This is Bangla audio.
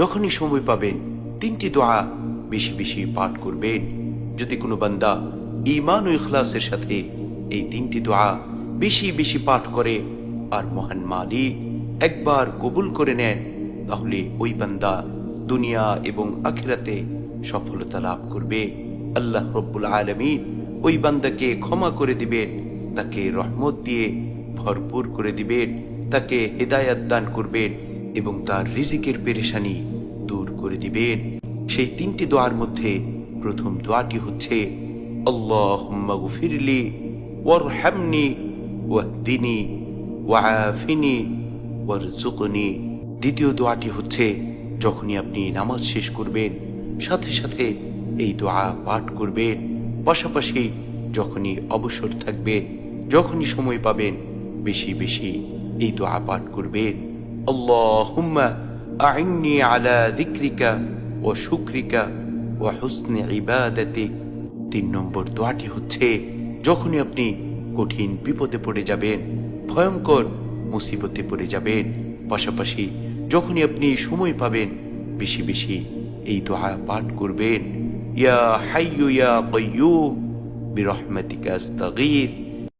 যখনই সময় পাবেন, তিনটি দোয়া বেশি বেশি পাঠ করবেন। যদি কোনো বান্দা ইমান ও ইখলাসের সাথে এই তিনটি দোয়া বেশি বেশি পাঠ করে আর মহান মালিক একবার কবুল করে নেন তাহলে ওই বান্দা দুনিয়া এবং আখিরাতে সফলতা লাভ করবে। আল্লাহ রব্বুল আলমিন ওই বান্দাকে ক্ষমা করে দিবেন, তাকে রহমত দিয়ে ভরপুর করে দিবেন, তাকে হেদায়াত দান করবেন এবং তার রিজিকের পেরেশানি দূর করে দিবেন। সেই তিনটি দোয়ার মধ্যে প্রথম দোয়াটি হচ্ছে, আল্লাহুম্মা গফিরলি ওয়ারহামনি ওয়াহদিনি ওয়াআফিনি ওয়ারজুকনি দ্বিতীয় দোয়াটি হচ্ছে, যখনই আপনি নামাজ শেষ করবেন, সাথে সাথে এই দোয়া পাঠ করবেন। পাশাপাশি যখনই অবসর থাকবেন, যখনই সময় পাবেন, বেশি বেশি এই দোয়া পাঠ করবেন। আল্লাহুম্মা আইন্নি যিকরিকা ওয়া শুকরিকা ওয়া হুসনি ইবাদাতিক তিন নম্বর দোয়াটি হচ্ছে, যখনই আপনি কঠিন বিপদে পড়ে যাবেন, ভয়ঙ্কর মুসিবতে পড়ে যাবেন, পাশাপাশি যখনই আপনি সময় পাবেন, বেশি বেশি এই দোয়া পাঠ করবেন। ইয়া হাইয়ু ইয়া কাইয়ুম বিরহমাতিকা আস্তাগীর।